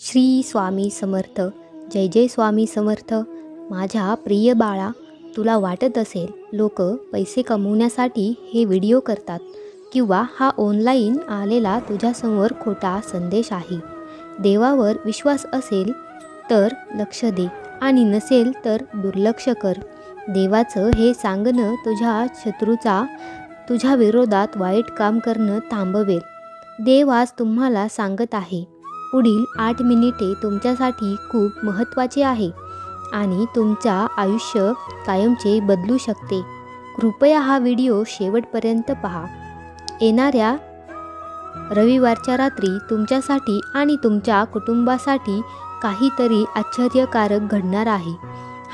श्री स्वामी समर्थ. जय जय स्वामी समर्थ. माझ्या प्रिय बाळा तुला वाटत असेल लोक पैसे कमवण्यासाठी हे व्हिडिओ करतात किंवा हा ऑनलाईन आलेला तुझ्यासमोर खोटा संदेश आहे. देवावर विश्वास असेल तर लक्ष दे आणि नसेल तर दुर्लक्ष कर. देवाचं हे सांगणं तुझ्या शत्रूचा तुझ्या विरोधात वाईट काम करणं थांबवेल. देव आज तुम्हाला सांगत आहे पुढील आठ मिनिटे तुमच्यासाठी खूप महत्त्वाचे आहे आणि तुमच्या आयुष्य कायमचे बदलू शकते. कृपया हा व्हिडिओ शेवटपर्यंत पहा. येणाऱ्या रविवारच्या रात्री तुमच्यासाठी आणि तुमच्या कुटुंबासाठी काहीतरी आश्चर्यकारक घडणार आहे.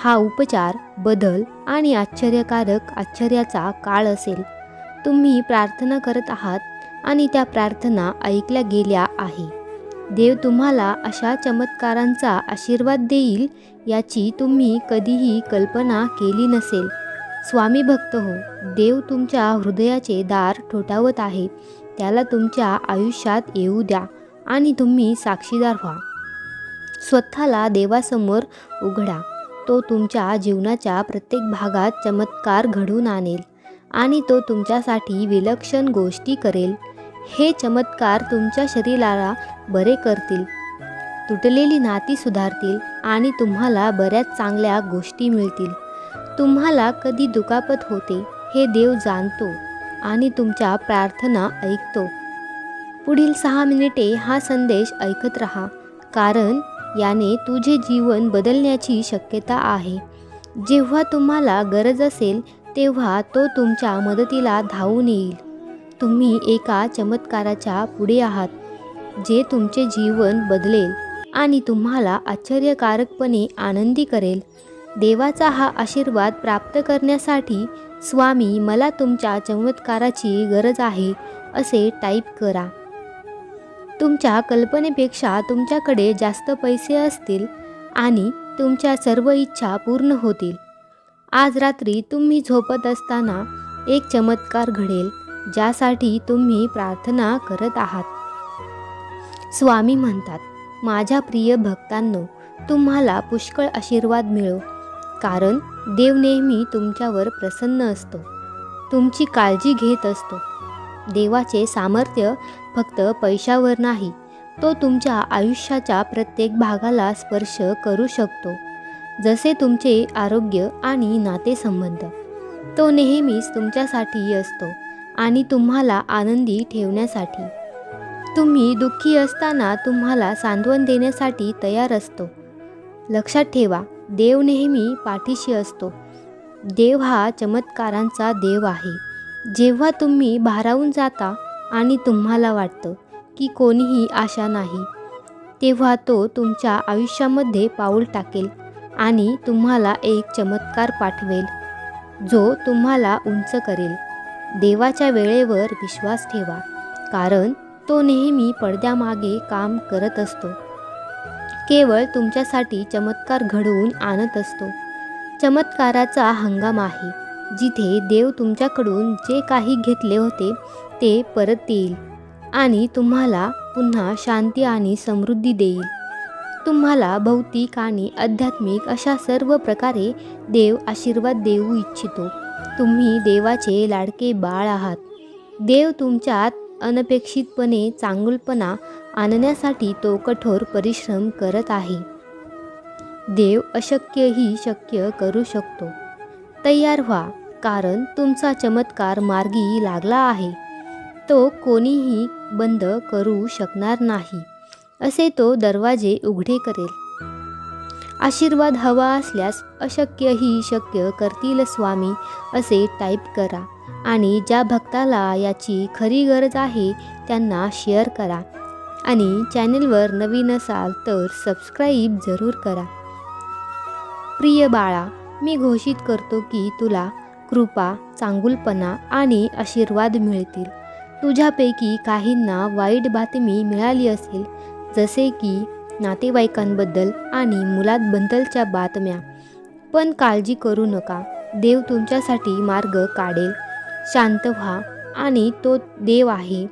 हा उपचार बदल आणि आश्चर्यकारक आश्चर्याचा काळ असेल. तुम्ही प्रार्थना करत आहात आणि त्या प्रार्थना ऐकल्या गेल्या आहे. देव तुम्हाला अशा चमत्कारांचा आशीर्वाद देईल याची तुम्ही कधीही कल्पना केली नसेल. स्वामी भक्त हो देव तुमच्या हृदयाचे दार ठोठावत आहे त्याला तुमच्या आयुष्यात येऊ द्या आणि तुम्ही साक्षीदार व्हा. स्वतःला देवासमोर उघडा तो तुमच्या जीवनाच्या प्रत्येक भागात चमत्कार घडवून आणेल आणि तो तुमच्यासाठी विलक्षण गोष्टी करेल. हे चमत्कार तुमच्या शरीराला बरे करतील. तुटलेली नाती सुधारतील आणि तुम्हाला बऱ्याच चांगल्या गोष्टी मिळतील. तुम्हाला कधी दुखापत होते हे देव जाणतो आणि तुमच्या प्रार्थना ऐकतो. पुढील सहा मिनिटे हा संदेश ऐकत रहा कारण याने तुझे जीवन बदलण्याची शक्यता आहे. जेव्हा तुम्हाला गरज असेल तेव्हा तो तुमच्या मदतीला धावून येईल. तुम्ही एका चमत्काराच्या पुढे आहात जे तुमचे जीवन बदलेल आणि तुम्हाला आश्चर्यकारकपणे आनंदी करेल. देवाचा हा आशीर्वाद प्राप्त करण्यासाठी स्वामी मला तुमच्या चमत्काराची गरज आहे असे टाईप करा. तुमच्या कल्पनेपेक्षा तुमच्याकडे जास्त पैसे असतील आणि तुमच्या सर्व इच्छा पूर्ण होतील. आज रात्री तुम्ही झोपत असताना एक चमत्कार घडेल. ज्यासाठी तुम्ही प्रार्थना करत आहात. स्वामी म्हणतात माझ्या प्रिय भक्तांनो तुम्हाला पुष्कळ आशीर्वाद मिळो कारण देव नेहमी तुमच्यावर प्रसन्न असतो. तुमची काळजी घेत असतो. देवाचे सामर्थ्य फक्त पैशावर नाही तो तुमच्या आयुष्याच्या प्रत्येक भागाला स्पर्श करू शकतो जसे तुमचे आरोग्य आणि नातेसंबंध. तो नेहमीच तुमच्यासाठी असतो. आणि तुम्हाला आनंदी ठेवण्यासाठी. तुम्ही दुःखी असताना तुम्हाला सांत्वन देण्यासाठी तयार असतो. लक्षात ठेवा देव नेहमी पाठीशी असतो. देव हा चमत्कारांचा देव आहे. जेव्हा तुम्ही भारावून जाता आणि तुम्हाला वाटतं की कोणीही आशा नाही तेव्हा तो तुमच्या आयुष्यामध्ये पाऊल टाकेल आणि तुम्हाला एक चमत्कार पाठवेल जो तुम्हाला उंच करेल. देवाच्या वेळेवर विश्वास ठेवा कारण तो नेहमी पडद्यामागे काम करत असतो. केवळ तुमच्यासाठी चमत्कार घडवून आणत असतो. चमत्काराचा हंगाम आहे जिथे देव तुमच्याकडून जे काही घेतले होते ते परत देईल आणि तुम्हाला पुन्हा शांती आणि समृद्धी देईल. तुम्हाला भौतिक आणि आध्यात्मिक अशा सर्व प्रकारे देव आशीर्वाद देऊ इच्छितो. तुम्ही देवाचे लाडके बाळ आहात. देव तुमच्यात अनपेक्षितपणे चांगुलपणा आणण्यासाठी तो कठोर परिश्रम करत आहे. देव अशक्यही शक्य करू शकतो. तयार व्हा कारण तुमचा चमत्कार मार्गी लागला आहे. तो कोणीही बंद करू शकणार नाही असे तो दरवाजे उघडे करेल. आशीर्वाद हवा असल्यास अशक्यही शक्य करतील स्वामी असे टाईप करा. आणि ज्या भक्ताला याची खरी गरज आहे त्यांना शेअर करा. आणि चॅनलवर नवीन असाल तर सबस्क्राईब जरूर करा. प्रिय बाळा मी घोषित करतो की तुला कृपा चांगुलपणा आणि आशीर्वाद मिळतील. तुझ्यापैकी काहींना वाईट बातमी मिळाली असेल जसे की नातेवाईकांबद्दल आणि मुलांबद्दलच्या बातम्या. पण काळजी करू नका. देव तुमच्यासाठी मार्ग काढेल. शांत व्हा आणि तो देव आहे.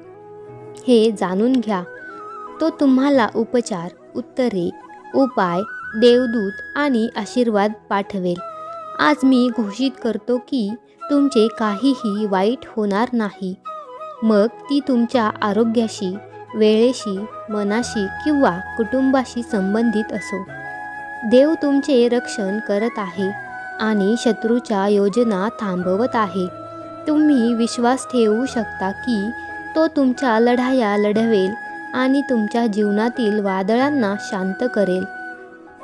हे जाणून घ्या. तो तुम्हाला उपचार उत्तरे उपाय देवदूत आणि आशीर्वाद पाठवेल. आज मी घोषित करतो की तुमचे काहीही वाईट होणार नाही. मग ती तुमच्या आरोग्याशी वेळेशी मनाशी किंवा कुटुंबाशी संबंधित असो. देव तुमचे रक्षण करत आहे आणि शत्रूच्या योजना थांबवत आहे. तुम्ही विश्वास ठेवू शकता की तो तुमच्या लढाया लढवेल आणि तुमच्या जीवनातील वादळांना शांत करेल.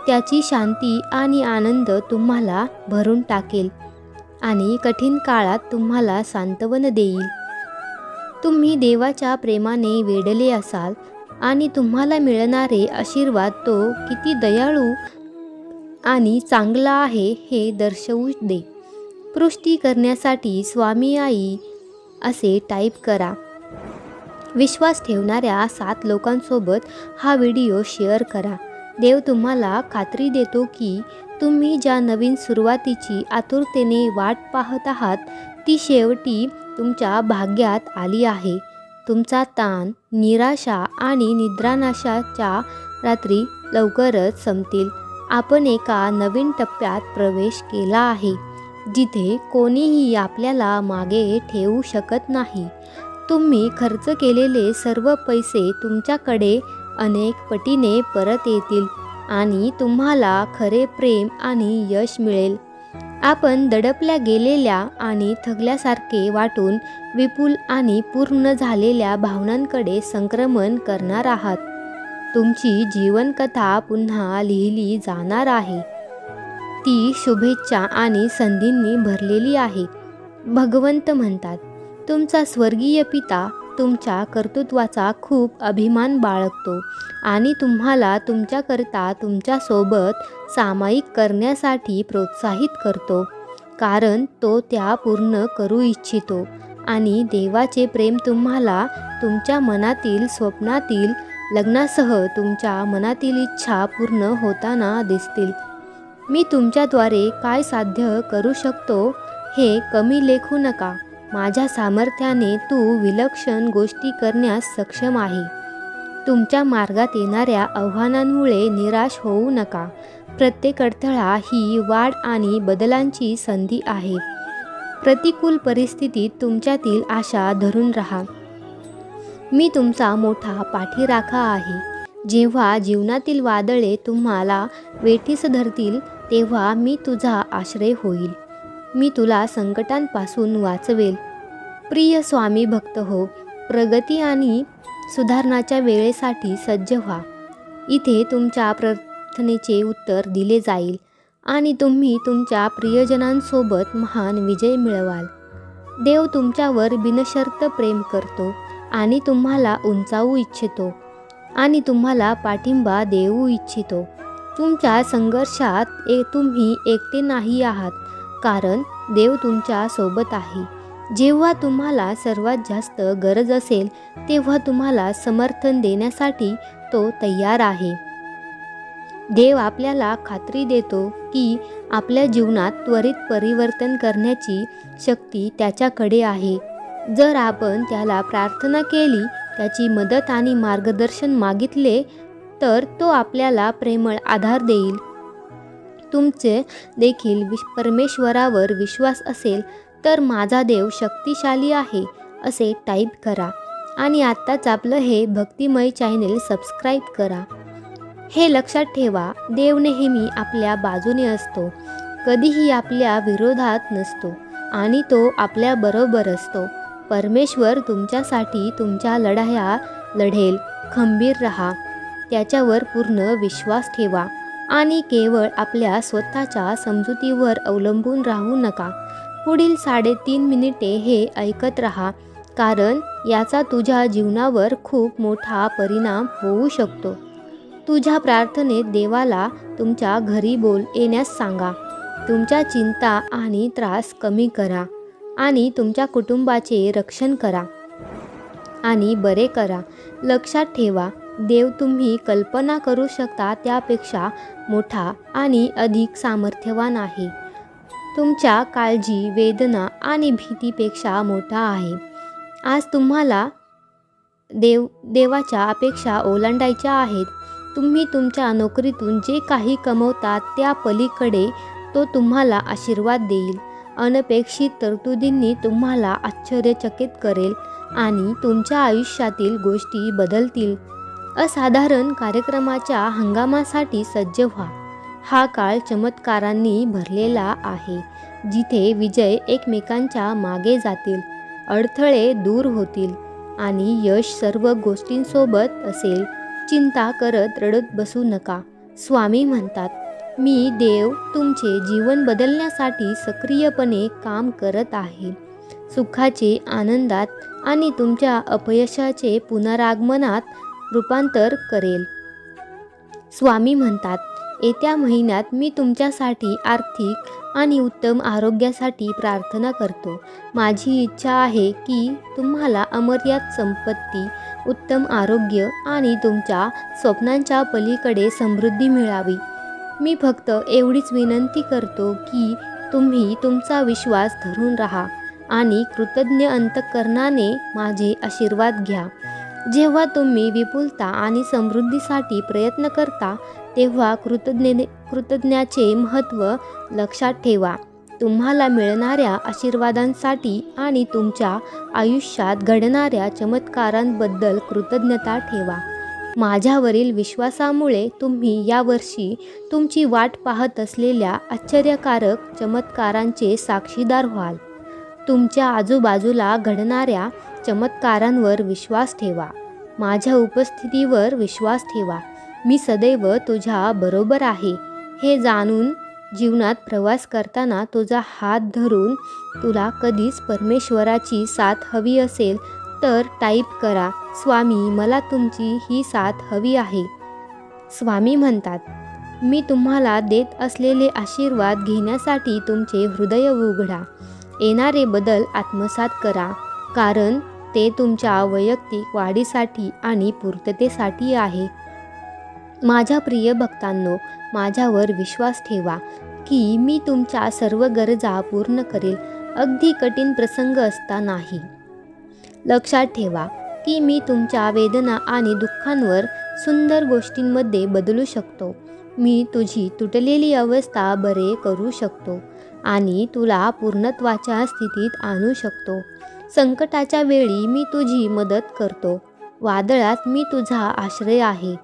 त्याची शांती आणि आनंद तुम्हाला भरून टाकेल आणि कठीण काळात तुम्हाला सांत्वन देईल. तुम्ही देवाच्या प्रेमाने वेढले असाल आणि तुम्हाला मिळणारे आशीर्वाद तो किती दयाळू आणि चांगला आहे हे दर्शवू दे. पुष्टी करण्यासाठी स्वामी आई असे टाईप करा. विश्वास ठेवणाऱ्या सात लोकांसोबत हा व्हिडिओ शेअर करा. देव तुम्हाला खात्री देतो की तुम्ही ज्या नवीन सुरुवातीची आतुरतेने वाट पाहत आहात ती शेवटी तुमच्या भाग्यात आली आहे. तुमचा ताण निराशा आणि निद्रानाशाच्या रात्री लवकरच संपतील. आपण एका नवीन टप्प्यात प्रवेश केला आहे जिथे कोणीही आपल्याला मागे ठेवू शकत नाही. तुम्ही खर्च केलेले सर्व पैसे तुमच्याकडे अनेक पटीने परत येतील आणि तुम्हाला खरे प्रेम आणि यश मिळेल. आपण दडपल्या गेलेल्या आणि थकल्यासारखे वाटून विपुल आणि पूर्ण झालेल्या भावनांकडे संक्रमण करणार आहात. तुमची जीवनकथा पुन्हा लिहिली जाणार आहे. ती शुभेच्छा आणि संधींनी भरलेली आहे. भगवंत म्हणतात तुमचा स्वर्गीय पिता तुमच्या कर्तृत्वाचा खूप अभिमान बाळगतो आणि तुम्हाला तुमच्याकरता तुमच्यासोबत सामायिक करण्यासाठी प्रोत्साहित करतो कारण तो त्या पूर्ण करू इच्छितो आणि देवाचे प्रेम तुम्हाला तुमच्या मनातील स्वप्नातील लग्नासह तुमच्या मनातील इच्छा पूर्ण होताना दिसतील. मी तुमच्याद्वारे काय साध्य करू शकतो हे कमी लेखू नका. माझ्या सामर्थ्याने तू विलक्षण गोष्टी करण्यास सक्षम आहे. तुमच्या मार्गात येणाऱ्या आव्हानांमुळे निराश होऊ नका. प्रत्येक अडथळा ही वाढ आणि बदलांची संधी आहे. प्रतिकूल परिस्थितीत तुमच्यातील आशा धरून राहा. मी तुमचा मोठा पाठीराखा आहे. जेव्हा जीवनातील वादळे तुम्हाला वेठीस धरतील तेव्हा मी तुझा आश्रय होईल. मी तुला संकटांपासून वाचवेल. प्रिय स्वामी भक्त हो प्रगती आणि सुधारणाच्या वेळेसाठी सज्ज व्हा. इथे तुमच्या प्रार्थनेचे उत्तर दिले जाईल आणि तुम्ही तुमच्या प्रियजनांसोबत महान विजय मिळवाल. देव तुमच्यावर बिनशर्त प्रेम करतो आणि तुम्हाला उंचावू इच्छितो आणि तुम्हाला पाठिंबा देऊ इच्छितो. तुमच्या संघर्षात ए तुम्ही एकटे नाही आहात. कारण देव तुमच्यासोबत आहे. जेव्हा तुम्हाला सर्वात जास्त गरज असेल तेव्हा तुम्हाला समर्थन देण्यासाठी तो तयार आहे. देव आपल्याला खात्री देतो की आपल्या जीवनात त्वरित परिवर्तन करण्याची शक्ती त्याच्याकडे आहे. जर आपण त्याला प्रार्थना केली त्याची मदत आणि मार्गदर्शन मागितले तर तो आपल्याला प्रेमळ आधार देईल. तुमचे देखील विश परमेश्वरावर विश्वास असेल तर माझा देव शक्तिशाली आहे असे टाईप करा. आणि आत्ताच आपलं हे भक्तिमय चॅनेल सबस्क्राईब करा. हे लक्षात ठेवा देव नेहमी आपल्या बाजूने असतो. कधीही आपल्या विरोधात नसतो आणि तो आपल्या बरोबर असतो. परमेश्वर तुमच्यासाठी तुमच्या लढाया लढेल. खंबीर रहा. त्याच्यावर पूर्ण विश्वास ठेवा. आणि केवळ आपल्या स्वतःच्या समजुतीवर अवलंबून राहू नका. पुढील साडेतीन मिनिटे हे ऐकत राहा कारण याचा तुझ्या जीवनावर खूप मोठा परिणाम होऊ शकतो. तुझ्या प्रार्थनेत देवाला तुमच्या घरी बोल येण्यास सांगा. तुमच्या चिंता आणि त्रास कमी करा आणि तुमच्या कुटुंबाचे रक्षण करा आणि बरे करा. लक्षात ठेवा देव तुम्ही कल्पना करू शकता त्यापेक्षा मोठा आणि अधिक सामर्थ्यवान आहे. तुमच्या काळजी वेदना आणि भीतीपेक्षा मोठा आहे. आज तुम्हाला देव देवाच्या अपेक्षा ओलांडायच्या आहेत. तुम्ही तुमच्या नोकरीतून जे काही कमवता त्या पलीकडे तो तुम्हाला आशीर्वाद देईल. अनपेक्षित तरतुदींनी तुम्हाला आश्चर्यचकित करेल आणि तुमच्या आयुष्यातील गोष्टी बदलतील. असाधारण कार्यक्रमाच्या हंगामासाठी सज्ज व्हा. हा काळ चमत्कारांनी भरलेला आहे. जिथे विजय एकमेकांच्या मागे जातील अडथळे दूर होतील आणि यश सर्व गोष्टींसोबत असेल. चिंता करत रडत बसू नका. स्वामी म्हणतात मी देव तुमचे जीवन बदलण्यासाठी सक्रियपणे काम करत आहे. सुखाचे आनंदात आणि तुमच्या अपयशाचे पुनरागमनात रूपांतर करेल. स्वामी म्हणतात येत्या महिन्यात मी तुमच्यासाठी आर्थिक आणि उत्तम आरोग्यासाठी प्रार्थना करतो. माझी इच्छा आहे की तुम्हाला अमर्याद संपत्ती उत्तम आरोग्य आणि तुमच्या स्वप्नांच्या पलीकडे समृद्धी मिळावी. मी फक्त एवढीच विनंती करतो की तुम्ही तुमचा विश्वास धरून राहा आणि कृतज्ञ अंतकरणाने माझे आशीर्वाद घ्या. जेव्हा तुम्ही विपुलता आणि समृद्धीसाठी प्रयत्न करता तेव्हा कृतज्ञ कृतज्ञाचे महत्त्व लक्षात ठेवा. तुम्हाला मिळणाऱ्या आशीर्वादांसाठी आणि तुमच्या आयुष्यात घडणाऱ्या चमत्कारांबद्दल कृतज्ञता ठेवा. माझ्यावरील विश्वासामुळे तुम्ही यावर्षी तुमची वाट पाहत असलेल्या आश्चर्यकारक चमत्कारांचे साक्षीदार व्हाल. तुमच्या आजूबाजूला घडणाऱ्या चमत्कारांवर विश्वास ठेवा. माझ्या उपस्थितीवर विश्वास ठेवा. मी सदैव तुझ्या बरोबर आहे. हे जाणून जीवनात प्रवास करताना तुझा हात धरून तुला कधीच परमेश्वराची साथ हवी असेल तर टाईप करा स्वामी मला तुमची ही साथ हवी आहे. स्वामी म्हणतात मी तुम्हाला देत असलेले आशीर्वाद घेण्यासाठी तुमचे हृदय उघडा. येणारे बदल आत्मसात करा. कारण ते तुमच्या वैयक्तिक वाढीसाठी आणि पूर्ततेसाठी आहे. माझ्या प्रिय भक्तांनो माझ्यावर विश्वास ठेवा की मी तुमच्या सर्व गरजा पूर्ण करेल अगदी कठीण प्रसंग असतानाही. लक्षात ठेवा की मी तुमच्या वेदना आणि दुःखांवर सुंदर गोष्टींमध्ये बदलू शकतो. मी तुझी तुटलेली अवस्था बरे करू शकतो आणि तुला पूर्णत्वाच्या स्थितीत आणू शकतो. संकटाच्या वेळी मी तुझी मदत करतो. वादळात मी तुझा आश्रय आहे.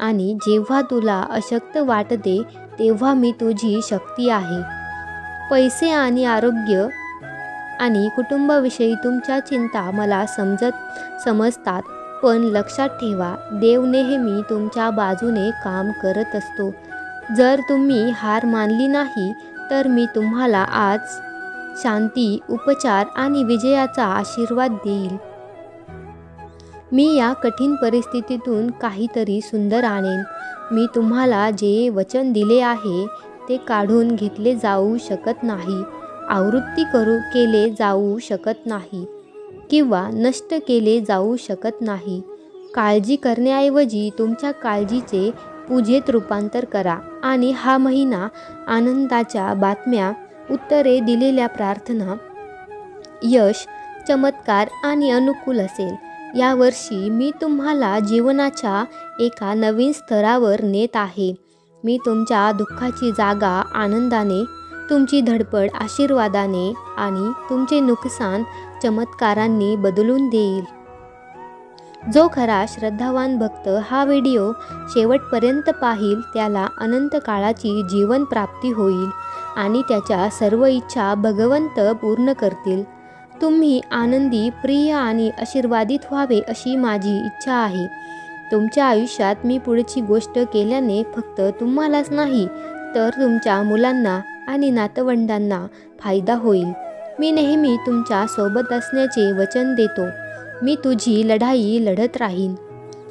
आणि जेव्हा तुला अशक्त वाटते तेव्हा मी तुझी शक्ती आहे. पैसे आणि आरोग्य आणि कुटुंबाविषयी तुमच्या चिंता मला समजत समजतात. पण लक्षात ठेवा देव नेहमी तुमच्या बाजूने काम करत असतो. जर तुम्ही हार मानली नाही तर मी तुम्हाला आज शांती उपचार आणि विजयाचा आशीर्वाद देईल. मी या कठीण परिस्थितीतून काहीतरी सुंदर आणेन. मी तुम्हाला जे वचन दिले आहे ते काढून घेतले जाऊ शकत नाही. आवृत्ती करू केले जाऊ शकत नाही किंवा नष्ट केले जाऊ शकत नाही. काळजी करण्याऐवजी तुमच्या काळजीचे पूजेत रूपांतर करा आणि हा महिना आनंदाच्या बातम्या उत्तरे दिलेल्या प्रार्थना यश चमत्कार आणि अनुकूल असेल. यावर्षी मी तुम्हाला जीवनाच्या एका नवीन स्तरावर नेत आहे. मी तुमच्या दुःखाची जागा आनंदाने तुमची धडपड आशीर्वादाने आणि तुमचे नुकसान चमत्कारांनी बदलून देईल. जो खरा श्रद्धावान भक्त हा व्हिडिओ शेवटपर्यंत पाहिल त्याला अनंत काळाची जीवन प्राप्ती होईल. आणि त्याच्या सर्व इच्छा भगवंत पूर्ण करतील. तुम्ही आनंदी प्रिय आणि आशीर्वादित व्हावे अशी माझी इच्छा आहे. तुमच्या आयुष्यात मी पुढची गोष्ट केल्याने फक्त तुम्हालाच नाही तर तुमच्या मुलांना आणि नातवंडांना फायदा होईल. मी नेहमी तुमच्यासोबत असण्याचे वचन देतो. मी तुझी लढाई लढत राहीन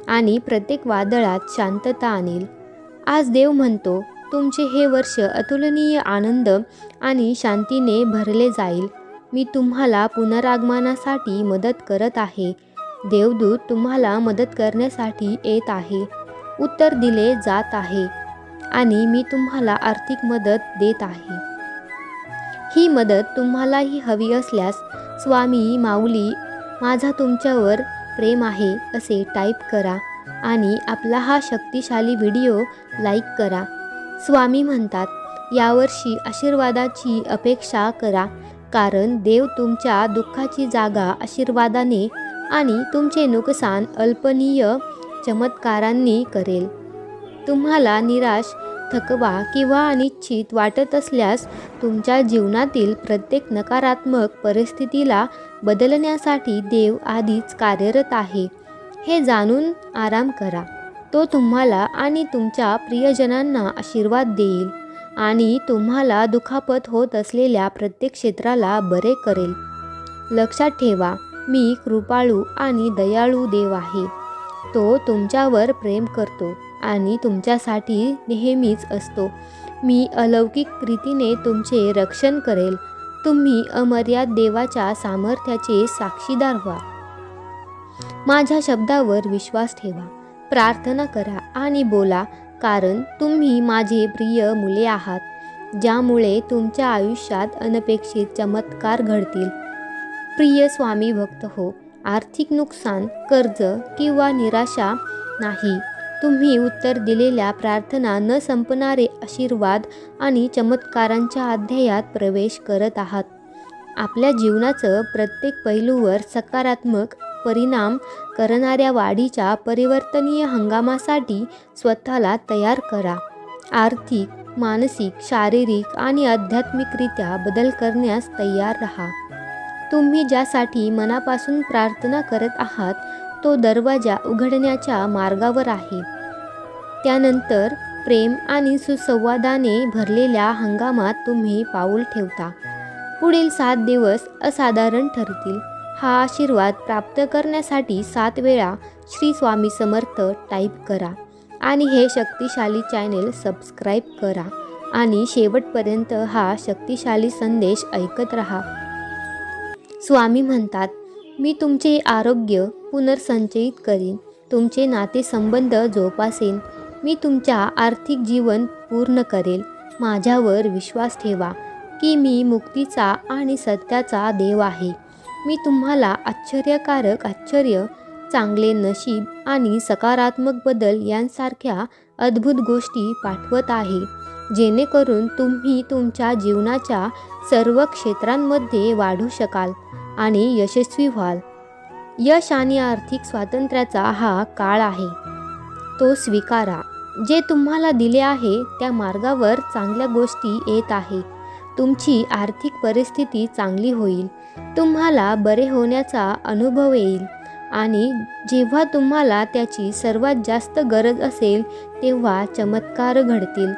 आणि प्रत्येक वादळात शांतता आणेल. आज देव म्हणतो तुमचे हे वर्ष अतुलनीय आनंद आणि शांतीने भरले जाईल. मी तुम्हाला पुनरागमनासाठी मदत करत आहे. देवदूत तुम्हाला मदत करण्यासाठी येत आहे. उत्तर दिले जात आहे आणि मी तुम्हाला आर्थिक मदत देत आहे. ही मदत तुम्हालाही हवी असल्यास स्वामी माऊली माझा तुमच्यावर प्रेम आहे असे टाईप करा आणि आपला हा शक्तिशाली व्हिडिओ लाईक करा. स्वामी म्हणतात यावर्षी आशीर्वादाची अपेक्षा करा कारण देव तुमच्या दुःखाची जागा आशीर्वादाने आणि तुमचे नुकसान अल्पनीय चमत्कारांनी करेल. तुम्हाला निराश थकवा किंवा अनिश्चित वाटत असल्यास तुमच्या जीवनातील प्रत्येक नकारात्मक परिस्थितीला बदलण्यासाठी देव आधीच कार्यरत आहे. हे जाणून आराम करा. तो तुम्हाला आणि तुमच्या प्रियजनांना आशीर्वाद देईल आणि तुम्हाला दुखापत होत असलेल्या प्रत्येक क्षेत्राला बरे करेल. लक्षात ठेवा मी कृपाळू आणि दयाळू देव आहे. तो तुमच्यावर प्रेम करतो आणि तुमच्यासाठी नेहमीच असतो. मी अलौकिक रीतीने तुमचे रक्षण करेल. तुम्ही अमर्याद देवाच्या सामर्थ्याचे साक्षीदार व्हा. माझ्या शब्दावर विश्वास ठेवा. प्रार्थना करा आणि बोला कारण तुम्ही माझे प्रिय मुले आहात ज्यामुळे तुमच्या आयुष्यात अनपेक्षित चमत्कार घडतील. प्रिय स्वामी भक्त हो आर्थिक नुकसान कर्ज किंवा निराशा नाही. तुम्ही उत्तर दिलेल्या प्रार्थना न संपणारे आशीर्वाद आणि चमत्कारांच्या अध्यायात प्रवेश करत आहात. आपल्या जीवनाचं प्रत्येक पैलूवर सकारात्मक परिणाम करणाऱ्या वाढीच्या परिवर्तनीय हंगामासाठी स्वतःला तयार करा. आर्थिक मानसिक शारीरिक आणि आध्यात्मिकरित्या बदल करण्यास तयार राहा. तुम्ही ज्यासाठी मनापासून प्रार्थना करत आहात तो दरवाजा उघडण्याच्या मार्गावर आहे. त्यानंतर प्रेम आणि सुसंवादाने भरलेल्या हंगामात तुम्ही पाऊल ठेवता. पुढील सात दिवस असाधारण ठरतील. हा आशीर्वाद प्राप्त करण्यासाठी सात वेळा श्री स्वामी समर्थ टाईप करा. आणि हे शक्तिशाली चॅनेल सबस्क्राईब करा. आणि शेवटपर्यंत हा शक्तिशाली संदेश ऐकत राहा. स्वामी म्हणतात मी तुमचे आरोग्य पुनर्संचयित करीन. तुमचे नातेसंबंध जोपासेन. मी तुमच्या आर्थिक जीवन पूर्ण करेल. माझ्यावर विश्वास ठेवा की मी मुक्तीचा आणि सत्याचा देव आहे. मी तुम्हाला आश्चर्यकारक आश्चर्य चांगले नशीब आणि सकारात्मक बदल यांसारख्या अद्भुत गोष्टी पाठवत आहे. जेणेकरून तुम्ही तुमच्या जीवनाच्या सर्व क्षेत्रांमध्ये वाढू शकाल आणि यशस्वी व्हाल. यश आणि आर्थिक स्वातंत्र्याचा हा काळ आहे. तो स्वीकारा. जे तुम्हाला दिले आहे त्या मार्गावर चांगल्या गोष्टी येत आहे. तुमची आर्थिक परिस्थिती चांगली होईल. तुम्हाला बरे होण्याचा अनुभव येईल. आणि जेव्हा तुम्हाला त्याची सर्वात जास्त गरज असेल तेव्हा चमत्कार घडतील.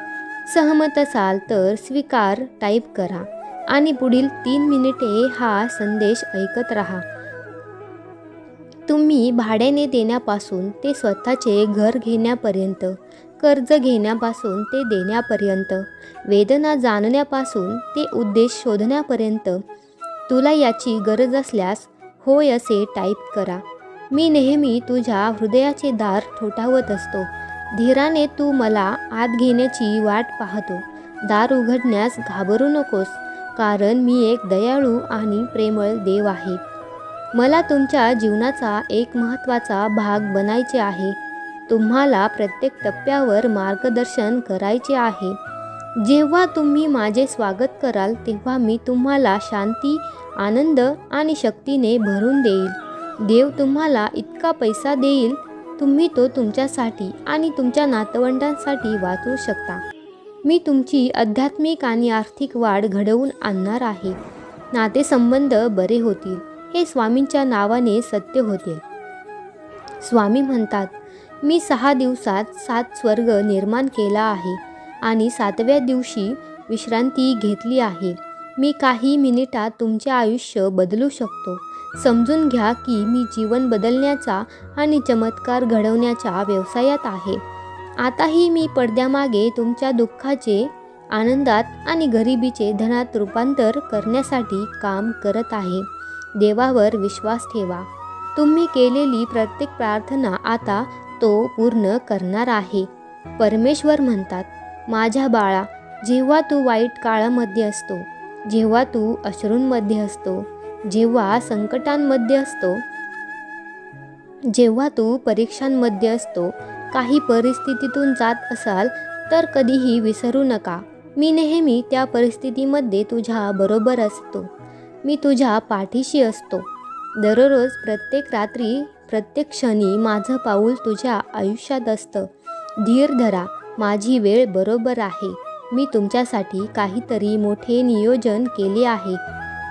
सहमत असाल तर स्वीकार टाईप करा. आणि पुढील तीन मिनिटे हा संदेश ऐकत राहा. तुम्ही भाड्याने देण्यापासून ते स्वतःचे घर घेण्यापर्यंत कर्ज घेण्यापासून ते देण्यापर्यंत वेदना जाणण्यापासून ते उद्देश शोधण्यापर्यंत तुला याची गरज असल्यास होय असे टाईप करा. मी नेहमी तुझ्या हृदयाचे दार ठोठावत असतो. धीराने तू मला आत घेण्याची वाट पाहतो. दार उघडण्यास घाबरू नकोस कारण मी एक दयाळू आणि प्रेमळ देव आहे. मला तुमच्या जीवनाचा एक महत्त्वाचा भाग बनायचे आहे. तुम्हाला प्रत्येक टप्प्यावर मार्गदर्शन करायचे आहे. जेव्हा तुम्ही माझे स्वागत कराल तेव्हा मी तुम्हाला शांती आनंद आणि शक्तीने भरून देईल. देव तुम्हाला इतका पैसा देईल तुम्ही तो तुमच्यासाठी आणि तुमच्या नातवंडांसाठी वाचवू शकता. मी तुमची आध्यात्मिक आणि आर्थिक वाढ घडवून आणणार आहे. नातेसंबंध बरे होतील हे स्वामींच्या नावाने सत्य होते. स्वामी म्हणतात मी सहा दिवसात सात स्वर्ग निर्माण केला आहे. आणि सातव्या दिवशी विश्रांती घेतली आहे. मी काही मिनिटात तुमचे आयुष्य बदलू शकतो. समजून घ्या की मी जीवन बदलण्याचा आणि चमत्कार घडवण्याच्या व्यवसायात आहे. आताही मी पडद्यामागे तुमच्या दुःखाचे आनंदात आणि गरिबीचे धनात रूपांतर करण्यासाठी काम करत आहे. देवावर विश्वास ठेवा. तुम्ही केलेली प्रत्येक प्रार्थना आता तो पूर्ण करणार आहे. परमेश्वर म्हणतात माझ्या बाळा जेव्हा तू वाईट काळामध्ये असतो जेव्हा तू अश्रूंमध्ये असतो जेव्हा संकटांमध्ये असतो जेव्हा तू परीक्षांमध्ये असतो काही परिस्थितीतून जात असाल तर कधीही विसरू नका. मी नेहमी त्या परिस्थितीमध्ये तुझ्या बरोबर असतो. मी तुझ्या पाठीशी असतो. दररोज प्रत्येक रात्री प्रत्येक क्षणी माझं पाऊल तुझ्या आयुष्यात असतं. धीर धरा. माझी वेळ बरोबर आहे. मी तुमच्यासाठी काहीतरी मोठे नियोजन केले आहे.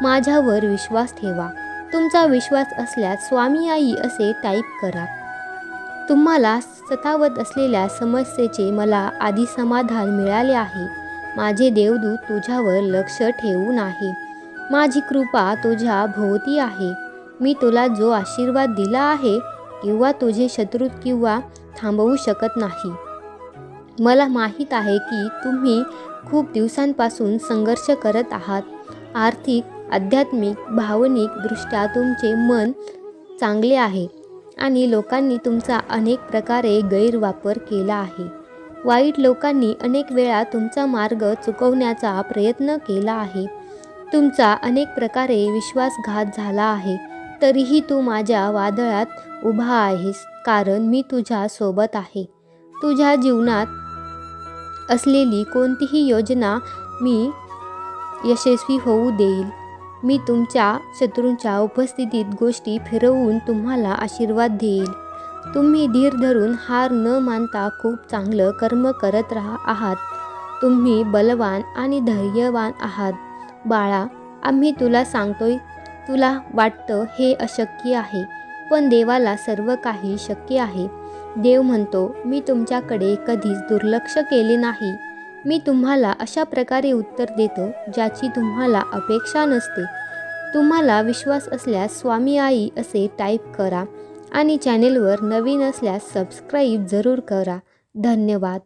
माझ्यावर विश्वास ठेवा. तुमचा विश्वास असल्यास स्वामी आई असे टाईप करा. तुम्हाला सतावत असलेल्या समस्येचे मला आधी समाधान मिळाले आहे. माझे देवदूत तुझ्यावर लक्ष ठेवून आहे माझी कृपा तुझ्या भोवती आहे. मी तुला जो आशीर्वाद दिला आहे किंवा तुझे शत्रू किंवा थांबवू शकत नाही. मला माहीत आहे की तुम्ही खूप दिवसांपासून संघर्ष करत आहात. आर्थिक आध्यात्मिक भावनिकदृष्ट्या तुमचे मन चांगले आहे आणि लोकांनी तुमचा अनेक प्रकारे गैरवापर केला आहे. वाईट लोकांनी अनेक वेळा तुमचा मार्ग चुकवण्याचा प्रयत्न केला आहे. तुमचा अनेक प्रकारे विश्वासघात झाला आहे. तरीही तू माझ्या वादळात उभा आहेस कारण मी तुझ्या सोबत आहे. तुझ्या जीवनात असलेली कोणतीही योजना मी यशस्वी होऊ देईल. मी तुमच्या शत्रूंच्या उपस्थितीत गोष्टी फिरवून तुम्हाला आशीर्वाद देईल. तुम्ही धीर धरून हार न मानता खूप चांगलं कर्म करत राहा आहात. तुम्ही बलवान आणि धैर्यवान आहात. बाळा आम्ही तुला सांगतोय तुला वाटतं हे अशक्य आहे पण देवाला सर्व काही शक्य आहे. देव म्हणतो मी तुमच्याकडे कधीच दुर्लक्ष केले नाही. मी तुम्हाला अशा प्रकारे उत्तर देतो ज्याची तुम्हाला अपेक्षा नसते. तुम्हाला विश्वास असल्यास स्वामी आई असे टाईप करा आणि चॅनेलवर नवीन असल्यास सबस्क्राईब जरूर करा. धन्यवाद.